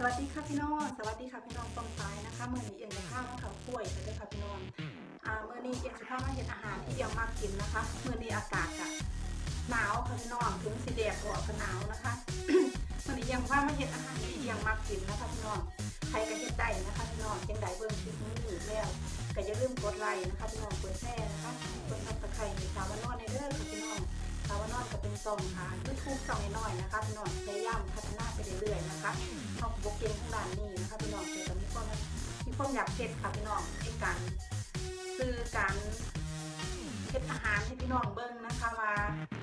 สวัสดีค่ะพี่น้อง สวัสดีค่ะพี่น้องตองซ้ายนะคะเมื่อนี้เอียงจะข้าวมากับกล้วยกันด้วยค่ะพี่น้องอ่าเมื่อนี้เอียงจะข้าวมาเห็นอาหารที่เอียงมากกินนะคะเมื่อนี้อากาศอะหนาวค่ะพี่น้องถึงสีแดดก็ก็หนาวนะคะเมื่อนี้เอียงว่ามาเห็นอาหารที่เอียงมากกินนะคะพี่น้องใครก็เห็นได้นะคะพี่น้องยังได้เบิ่งคลิปนี้อยู่แล้วก็อย่าลืมกดไลค์นะคะพี่น้องกดแชร์นะคะกดซับสไค อนก็เป็นซองค่ะยูทูบซองน้อยนะคะพี่น้องพยายามพัฒนาไปเรื่อยๆนะคะเอาบุกเก่งทางด้านนี้นะคะพี่น้องแต่ก็มีความมีความอยากเก็ดค่ะพี่น้องในการคือการเฮ็ดอาหารให้พี่น้องเบิ้งนะคะว่า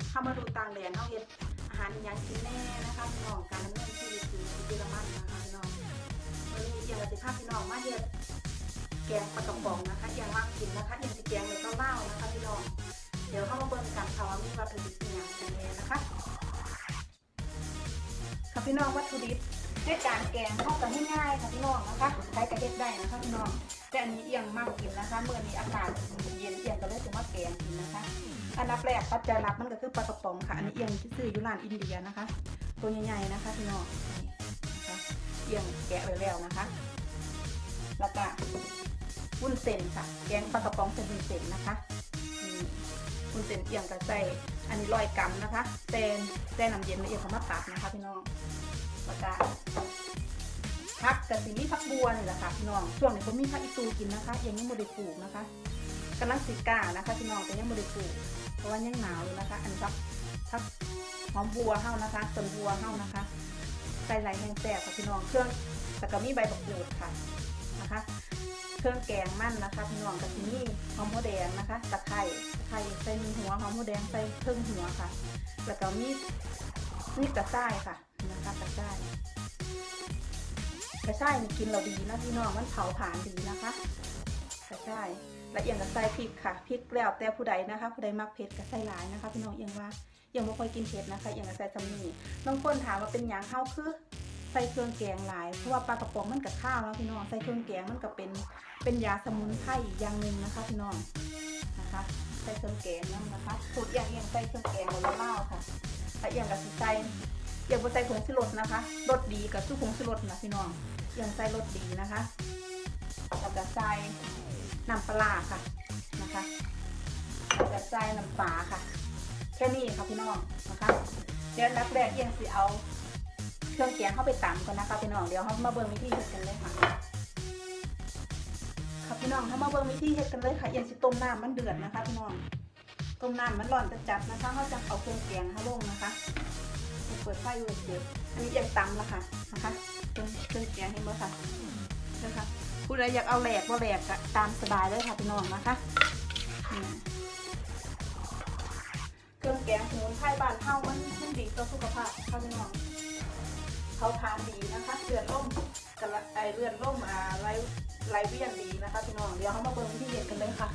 เข้ามาดูต่างแดนเขาเฮ็ดอาหารอหยังกินแน่นะคะพี่น้องการดำเนินชีวิตอยู่ที่เยอรมันนะคะพี่น้องวันนี้เอียงจะพาพี่น้องมาเฮ็ดแกงปลากระป๋องนะคะเอียงมากกินนะคะเอียงสิแกงเลยก็เล่านะคะพี่น้อง ดี๋ยวเข้ามาเบิ่งกันค่ะว่ามีวัตถุดิบอย่างกันแน่นะคะค่ะพี่น้องวัตถุดิบในการแกงเข้ากันง่ายๆค่ะพี่น้องนะคะใช้กระเด็ดได้นะคะพี่น้องแต่อันนี้เอียงมากกินนะคะเมื่อนี้อากาศเย็นเอียงก็เลยจะมาแกงกินนะคะ อันดับแรกปัจจัยรับมันก็คือปลากระป๋องค่ะอันนี้เอียงที่ซื้อยู่ร้านอินเดียนะคะ ตัวใหญ่ๆนะคะพี่น้องนะคะเอียงแกะไว้แล้วนะคะ แล้วก็วุ้นเส้นค่ะ แกงปลากระป๋องเป็นวุ้นเส้นนะคะ คุณเส้นเอียงกับใส่อันนี้ร้อยกรัมนะคะเต้นเต้นน้ำเย็นละเอียดเขามาตัดนะคะพี่น้องแล้วก็พักกับสีนี้พักบัวนี่แหละค่ะพี่น้องช่วงนี้ผมมีพักอีตูกินนะคะยังยังไม่ได้ปลูกนะคะกำลังสิกานะคะพี่น้องแต่ยังไม่ได้ปลูกเพราะว่ายังหนาวอยู่นะคะ อันนี้พักพักหอมบัวเฮ้านะคะต้นบัวเฮ้านะคะใส่ไหลแห้งแซ่บค่ะพี่น้องเครื่องแต่ก็มีใบบักกูดค่ะ นะคะ เครื่องแกงมันนะคะพี่น้องกับที่นี่หอมหัวแดงนะคะตะไคร้ตะไคร้ใส่มีหัวหอมหัวแดงใส่เครื่องหัวค่ะ แล้วก็มีมีกระช่ายค่ะนะคะกระช่ายกระช่ายกินเราดีนะพี่น้องมันเผาผลาญดีนะคะกระช่ายและเอียงกับใส่พริกค่ะพริกแล้วแต่ผู้ใดนะคะ ผู้ใดมักเผ็ดก็ใส่หลายนะคะ พี่น้องเอียงว่าเอียงไม่ค่อยกินเผ็ดนะคะเอียงกับใส่จำนี่บางคนถามว่าเป็นหยังเข้าคือ ใส่เครื่องแกงหลาย เพราะว่าปลากระป๋องมันกับข้าวแล้วพี่น้อง ใส่เครื่องแกงมันก็เป็น เป็นยาสมุนไพรอีกอย่างหนึ่งนะคะพี่น้อง นะคะ ใส่เครื่องแกงนั่นนะคะ สูตรอย่างเอียงใส่เครื่องแกงแล้วเล่าค่ะถ้าเอียงกับสีใส่อยงบนใส่ผงชูรสนะคะ รสดีกับสู้ผงชูรสนะพี่น้องเอียงใส่รสดีนะคะแล้วก็ใส่น้ำปลาค่ะ นะคะแล้วก็ใส่น้ำปลาค่ะ แค่นี้ค่ะพี่น้องนะคะ เดี๋ยวนับแรกเอียงสิเอา เครื่องแกงเข้าไปตำก่อนนะคะพี่น้องเดี๋ยวเขามาเบิ่งวิธีเฮ็ดกันเลยค่ะค่ะพี่น้องเขามาเบิ่งวิธีเฮ็ดกันเลยค่ะเอียงสิต้มน้ำมันเดือดนะคะพี่น้องต้มน้ำมันร้อนจะจัดนะคะเขาจะเอาเครื่องแกงเขาลงนะคะเปิดไฟไว้เดี๋ยวอันนี้เอียงตำแล้วค่ะนะคะเครื่องเครื่องแกงให้เมื่อค่ะนะคะผู้ใดอยากเอาแหลกว่าแหลกก็ตามสบายเลยค่ะพี่น้องนะคะเครื่องแกงสมุนไพรบ้านเฮามันมันดีต่อสุขภาพค่ะพี่น้อง เขาทานดีนะคะ เลือดล่มกับไอเลือดล่มอ่าไรไรเวียนดีนะคะพี่น้อง เดี๋ยวเขามาเบิ่งที่เด็ดกันเลยค่ะ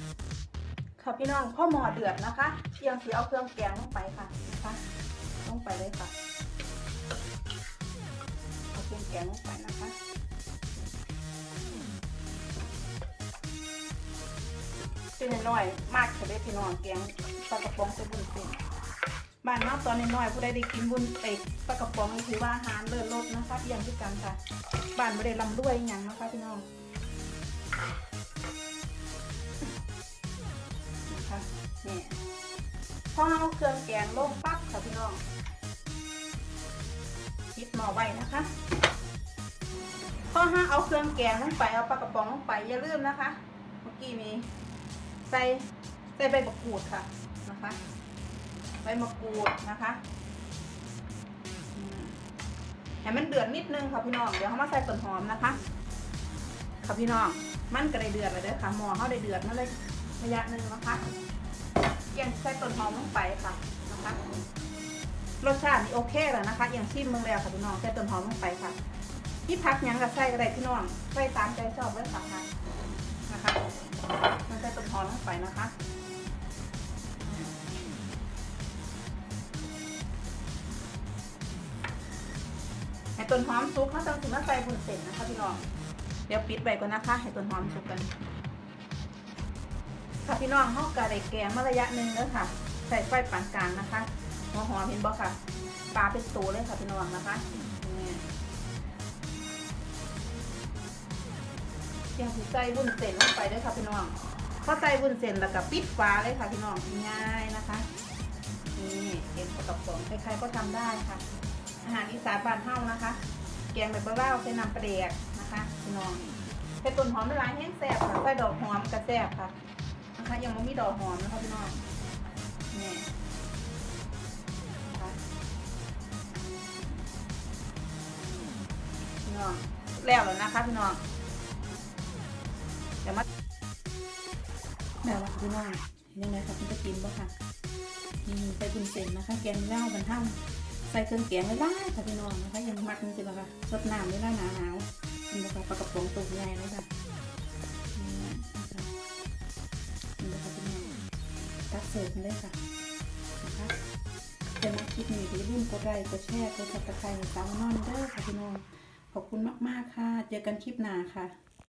ค่ะพี่น้องพ่อหมอเดือดนะคะ เพียงสีเอาเครื่องแกงลงไปค่ะนะคะลงไปเลยค่ะเอาเครื่องแกงลงไปนะคะเป็นน้อยมากจะได้พี่น้องแกงปลากระป๋องจะบุญเป็น บ้านนอกตอนน้อยๆผู้ใดได้กินบุญเอกปลากระป๋องถือว่าอาหารเลิศรสนะคะเอียงที่กันค่ะ บ้านไม่ได้ลำด้วยอย่างนะคะพี่น้องนะคะนี่พอเอาเครื่องแกงลงปั๊บค่ะพี่น้องปิดหม้อไว้นะคะพอห้าเอาเครื่องแกงลงไปเอาปลากระป๋องลงไปอย่าลืมนะคะ เมื่อกี้มีใส่ใส่ใบมะกรูดค่ะนะคะ ใบมะกรูดนะคะให้มันเดือดนิดนึงค่ะพี่น้อง เดี๋ยวเขามาใส่ต้นหอมนะคะ ค่ะพี่น้อง มันก็ได้เดือดแล้วเด้อค่ะหม้อเขาได้เดือดมาเลยระยะหนึ่งนะคะเอียงใส่ต้นหอมลงไปค่ะนะคะ รสชาตินี่โอเคแล้วนะคะเอียงชิมมืองแล้วค่ะพี่น้อง ใส่ต้นหอมลงไปค่ะที่พักยังกับใส่ก็ได้พี่น้องใส่ตามใจชอบเลยค่ะค่ะนะคะมันใส่ต้นหอมลงไปนะคะ ต้นหอมสุกเขาต้องถึงมาใส่บุญเส้นนะคะพี่น้อง เดี๋ยวปิดไว้ก่อนนะคะ ให้ต้นหอมสุกกัน ค่ะพี่น้องเขากระไดแกงมาระยะหนึ่งแล้วค่ะ ใส่ไฟปานกลางนะคะหัวหอมเห็นบ่ค่ะ ปลาเป็นตัวเลยค่ะพี่น้องนะคะนี่ยงสิใส่วุ้นเส้นลงไปเด้วยค่ะพี่น้องพอใส่วุ้นเส้นแล้วก็ปิดฝาเลยค่ะพี่น้องง่ายนะคะ นี่เก็บประกับสองใครๆก็ทำได้ค่ะ อาหารอีสานบ้านเฮานะคะ แกงแบบบ้าๆใส่น้ำปลาแดกนะคะพี่น้องใส่ต้นหอมละลายแห้งแซ่บค่ะใส่ดอกหอมกระแซ่บค่ะนะคะยังไม่มีดอกหอมนะคะพี่น้องนี่นะคะพี่น้องแล้วแล้วนะคะพี่น้องเดี๋ยวมาแล้วล่ะพี่น้องยังไงคะคุณจะกินบ่ค่ะนี่ใส่บุญเส้นนะคะ แกงเล้าบรรเทา ใส่เครื่องแกงไว้ได้ค่ะพี่น้องนะคะยังมักจริงๆนะคะสดน้ำนี่ได้หนาหนาวนี่นะคะปลากระป๋องตัวใหญ่เลยค่ะนี่นะคะนี่นะคะพี่น้องตักเสิร์ฟมาเลยค่ะนะคะจะมาคลิปนี้อย่าลืมกดไลค์กดแชร์กดซับสไครต์ในสาวนอนเด้อค่ะพี่น้องขอบคุณมากๆค่ะ เจอกันคลิปหน้าค่ะ